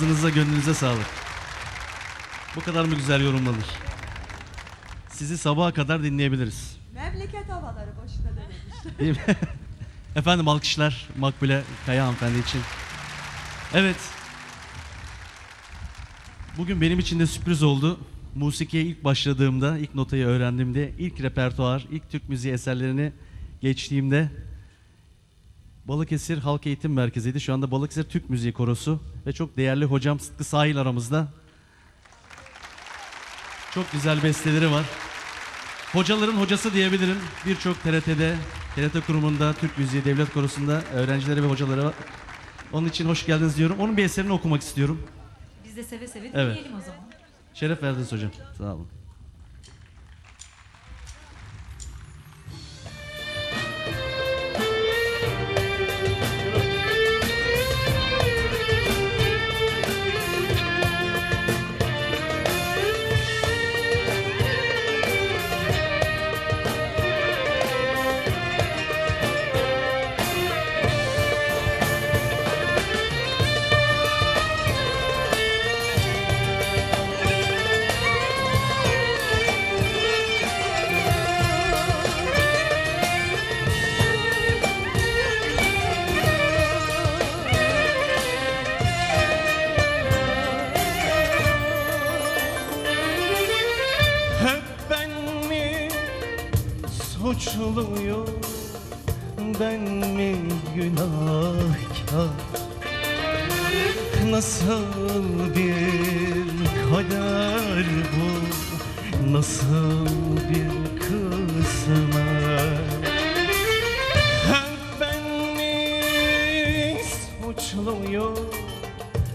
Ağzınıza gönlünüze sağlık. Bu kadar mı güzel yorumlanır? Sizi sabaha kadar dinleyebiliriz. Memleket havaları boşuna. Değil mi? Efendim alkışlar Makbule Kaya hanımefendi için. Evet. Bugün benim için de sürpriz oldu. Musikiye ilk başladığımda, ilk notayı öğrendiğimde, ilk repertuar, ilk Türk müziği eserlerini geçtiğimde Balıkesir Halk Eğitim Merkezi'ydi. Şu anda Balıkesir Türk Müziği Korosu ve çok değerli hocam Sıtkı Sahil aramızda. Çok güzel besteleri var. Hocaların hocası diyebilirim. Birçok TRT'de, TRT kurumunda, Türk Müziği Devlet Korosu'nda öğrencileri ve hocaları var. Onun için hoş geldiniz diyorum. Onun bir eserini okumak istiyorum. Biz de seve seve Evet. dinleyelim o zaman. Şeref verdiniz hocam. Sağ olun.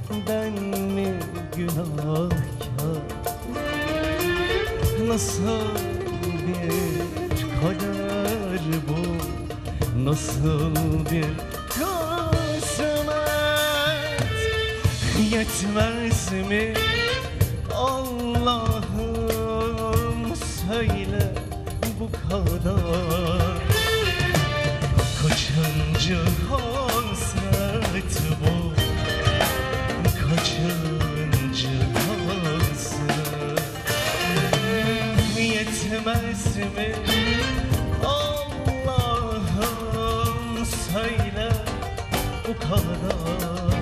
Ben mi günahkar? Nasıl bir kader bu? Nasıl bir kısmet Yetmez mi? Allah'ım söyle bu kadar. Kaçıncı hasret Yetmez mi Allah'ım söyle bu kadar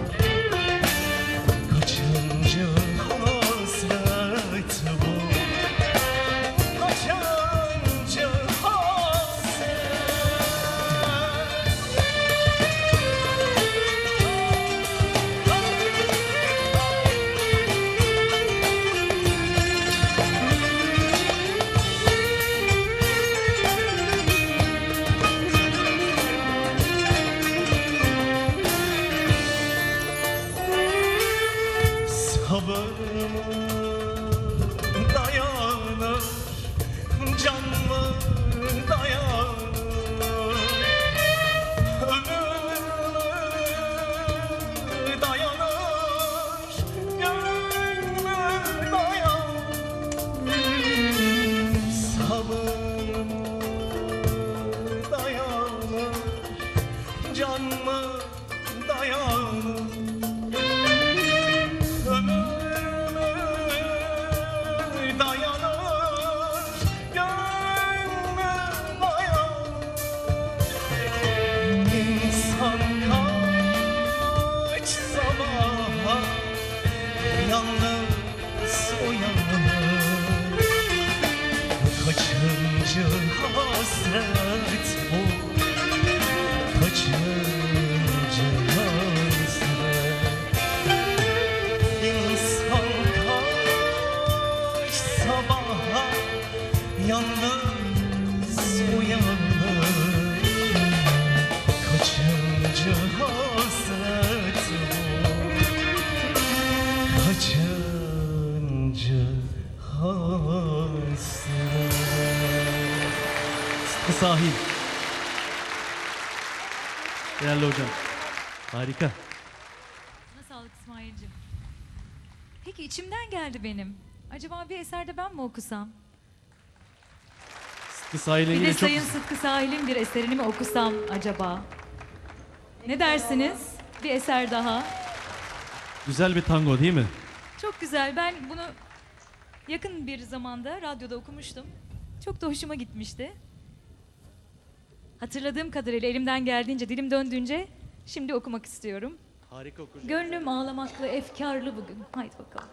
Sıtkı Sahil. Değerli hocam. Harika. Sana sağlık İsmail'cim. Peki içimden geldi benim. Acaba bir eserde ben mi okusam? Sıtkı Sahil'e Bir yine de çok... Sayın Sıtkı Sahil'in bir eserini mi okusam acaba? Ne dersiniz? Bir eser daha. Güzel bir tango değil mi? Çok güzel. Ben bunu yakın bir zamanda radyoda okumuştum. Çok da hoşuma gitmişti. Hatırladığım kadarıyla elimden geldiğince, dilim döndüğünce şimdi okumak istiyorum. Harika okuyucu. Gönlüm ağlamaklı, efkarlı bugün. Haydi bakalım.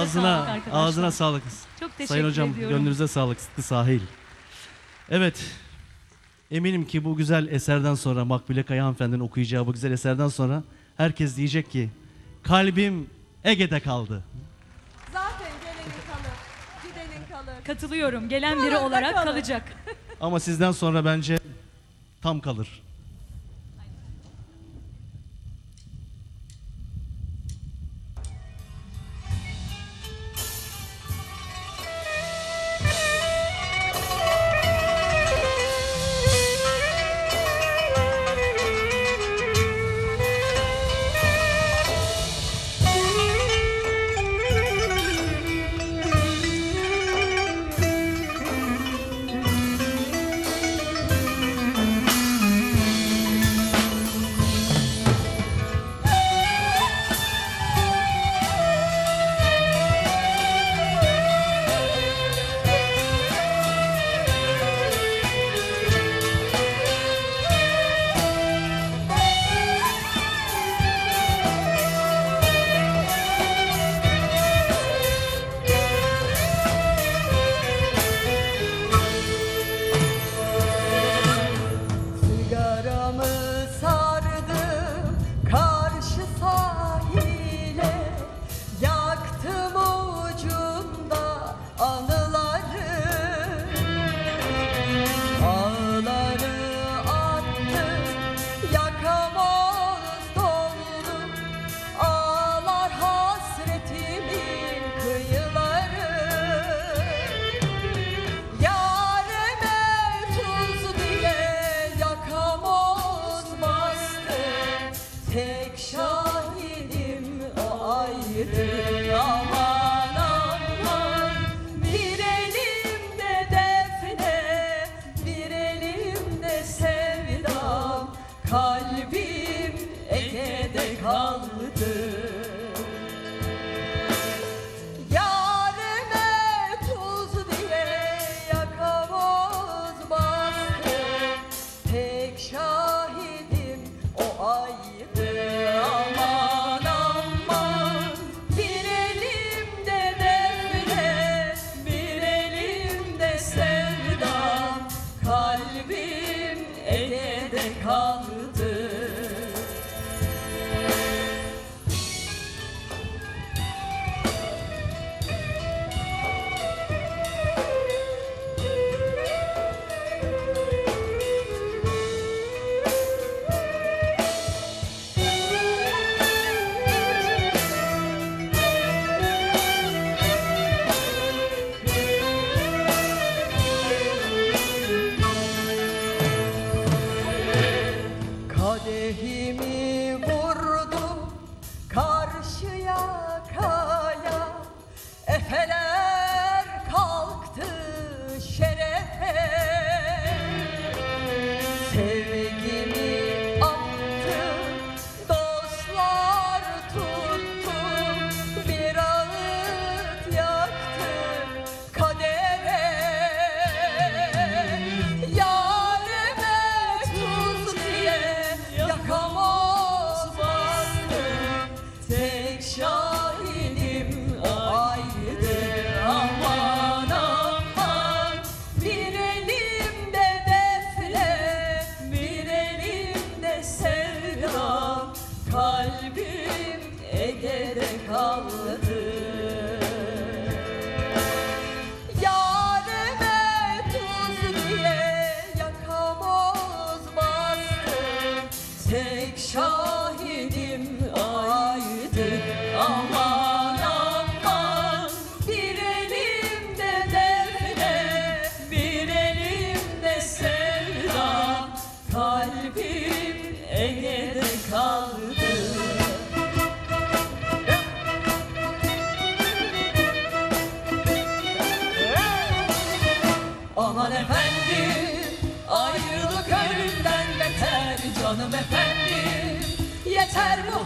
Ellerinize sağlık Ağzına, arkadaşlar. ağzına sağlık. Çok teşekkür Sayın hocam ediyorum. gönlünüze sağlık. Sıtkı Sahil. Evet. Eminim ki bu güzel eserden sonra Makbule Kaya hanımefendinin okuyacağı bu güzel eserden sonra herkes diyecek ki kalbim Ege'de kaldı. Zaten gelenin kalır, gidenin kalır. Katılıyorum. Gelen biri da olarak kalır. kalacak. Ama sizden sonra bence tam kalır.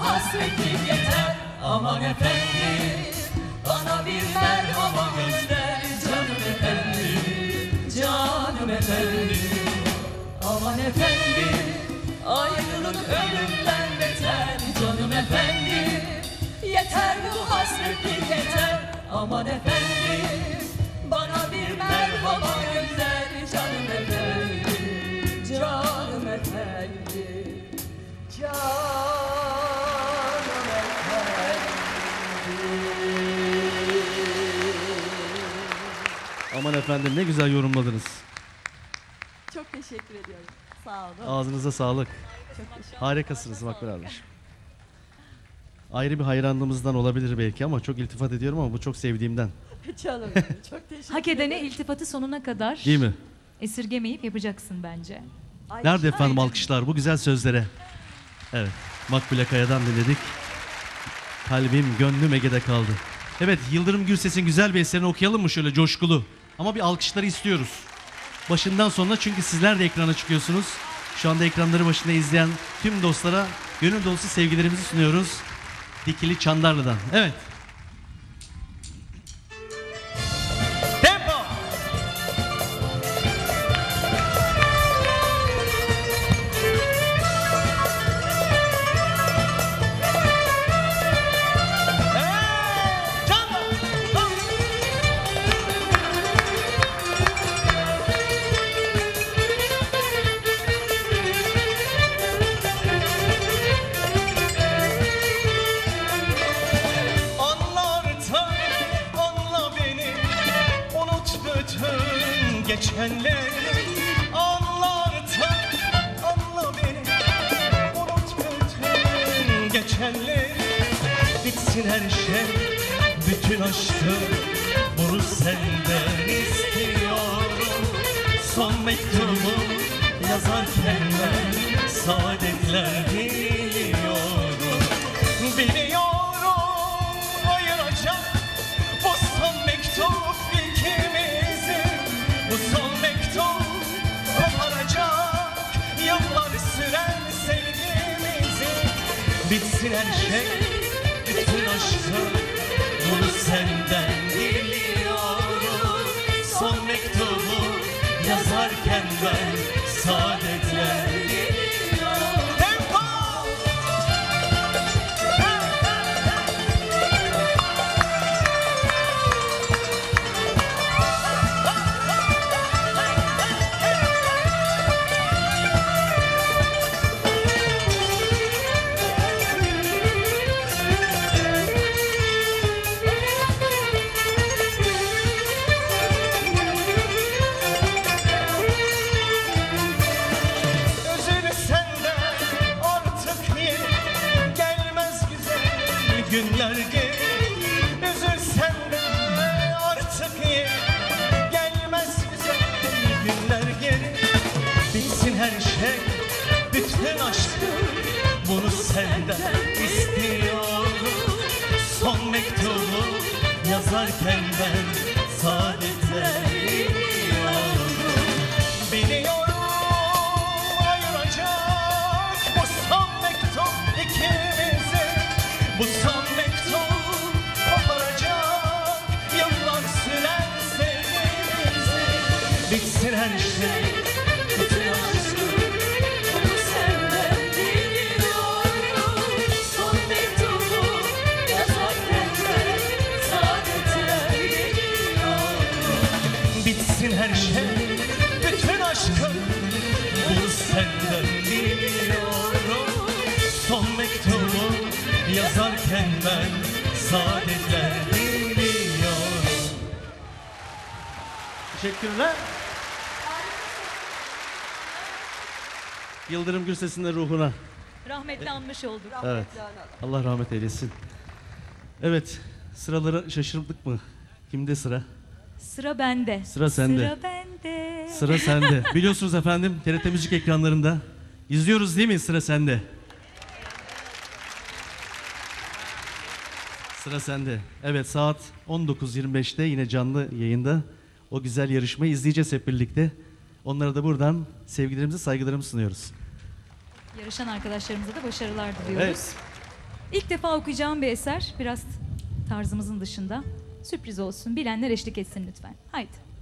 Hasretim yeter. Aman efendim Bana bir merhaba gönder. Canım efendim Canım efendim. Aman efendim ayrılık ölümden beter. Canım efendim yeter bu hasretlik yeter. Aman efendim bana bir merhaba gönder. Canım efendim Canım efendim. Canım Aman efendim ne güzel yorumladınız. Çok teşekkür ediyorum. Sağ olun. Ağzınıza sağlık. Çok Harikasınız Makbul kardeşim. Ayrı bir hayranlığımızdan olabilir belki ama çok iltifat ediyorum ama bu çok sevdiğimden. Canım benim, çok teşekkür Hak edene iltifatı sonuna kadar Değil mi? esirgemeyip yapacaksın bence. Ay, Nerede efendim Aynen. alkışlar bu güzel sözlere? Evet, Makbule Kaya'dan dinledik. Kalbim, gönlüm Ege'de kaldı. Evet, Yıldırım Gürses'in güzel bir eserini okuyalım mı şöyle coşkulu? Ama bir alkışları istiyoruz. Başından sonuna çünkü sizler de ekrana çıkıyorsunuz. Şu anda ekranları başında izleyen tüm dostlara gönül dolusu sevgilerimizi sunuyoruz. Dikili Çandarlı'dan. Evet. Bütün geçenleri Anla beni Unut bütün geçenleri Bitsin her şey, bütün aşkım Bunu senden. İstiyorum Son mektubu yazarken ben Saadetler diliyorum Biliyorum Bitsin her şey, bütün aşkım Bunu senden diliyorum Son mektubu yazarken ben mektubu yazarken ben saadetler yazarken ben Saadetler diliyorum Teşekkürler. Yıldırım Gürses'in de ruhuna. Rahmetli anmış olduk. Evet. Allah rahmet eylesin. Evet, sıraları şaşırdık mı? Kimde sıra? Sıra bende. Sıra sende. Sıra bende. Sıra sende. Biliyorsunuz efendim TRT Müzik ekranlarında. İzliyoruz değil mi sıra sende? Sıra sende. Evet saat 19.25'te yine canlı yayında o güzel yarışmayı izleyeceğiz hep birlikte. Onlara da buradan sevgilerimizi, saygılarımızı sunuyoruz. Yarışan arkadaşlarımıza da başarılar diliyoruz. Evet. İlk defa okuyacağım bir eser. Biraz tarzımızın dışında. Sürpriz olsun. Bilenler eşlik etsin lütfen. Haydi.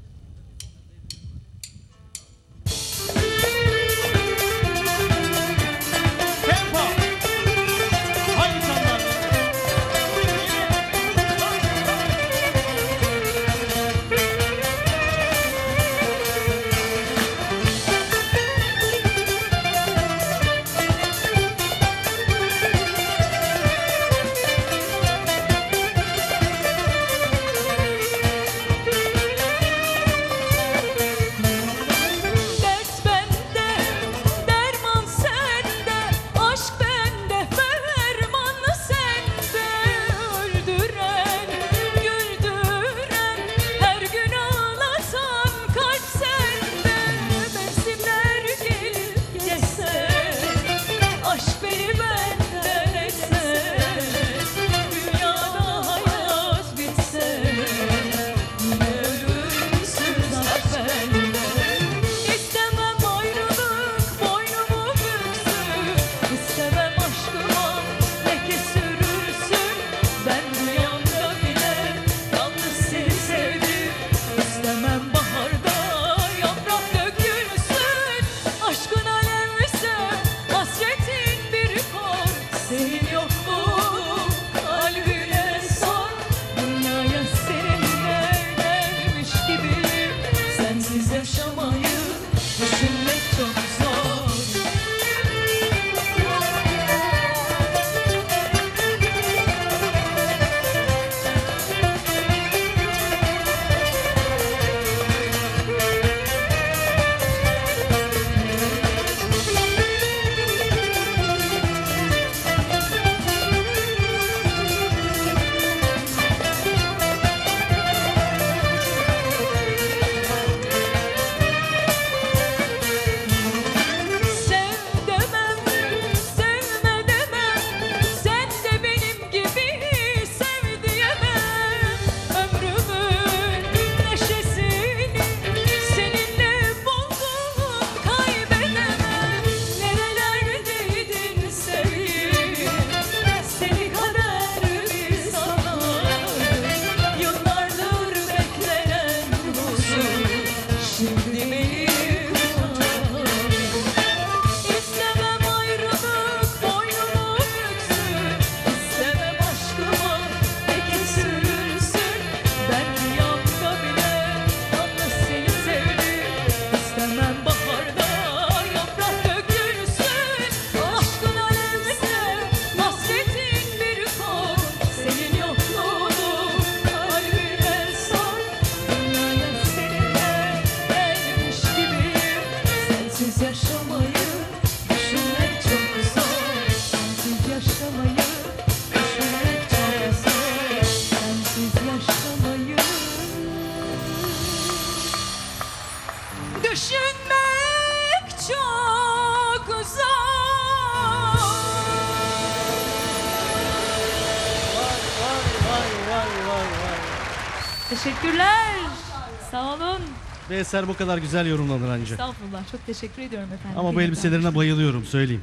Eser bu kadar güzel yorumlanır ancak. Estağfurullah. Çok teşekkür ediyorum efendim. Ama bu Kıymetli elbiselerine bayılıyorum söyleyeyim.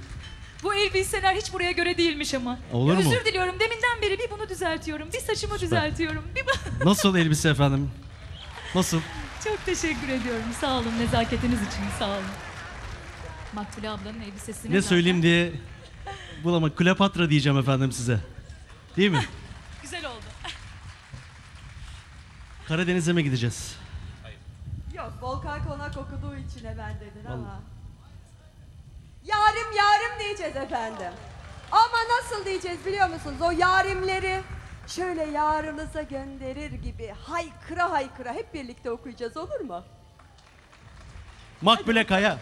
Bu elbiseler hiç buraya göre değilmiş ama. Olur mu? Özür diliyorum. Deminden beri bir bunu düzeltiyorum. Bir saçımı düzeltiyorum. Bir bu- Nasıl elbise efendim? Nasıl? Çok teşekkür ediyorum. Sağ olun nezaketiniz için. Sağ olun. Maktule ablanın elbisesini Ne zaten- söyleyeyim diye bulama. Kleopatra diyeceğim efendim size. Değil mi? Güzel oldu. Karadeniz'e mi gideceğiz? Yok Volkan Konak okuduğu için hemen dedin ama. Yarim yarim diyeceğiz efendim. Ama nasıl diyeceğiz biliyor musunuz? O yarimleri şöyle yarınıza gönderir gibi haykıra haykıra hep birlikte okuyacağız olur mu? Makbule Kaya.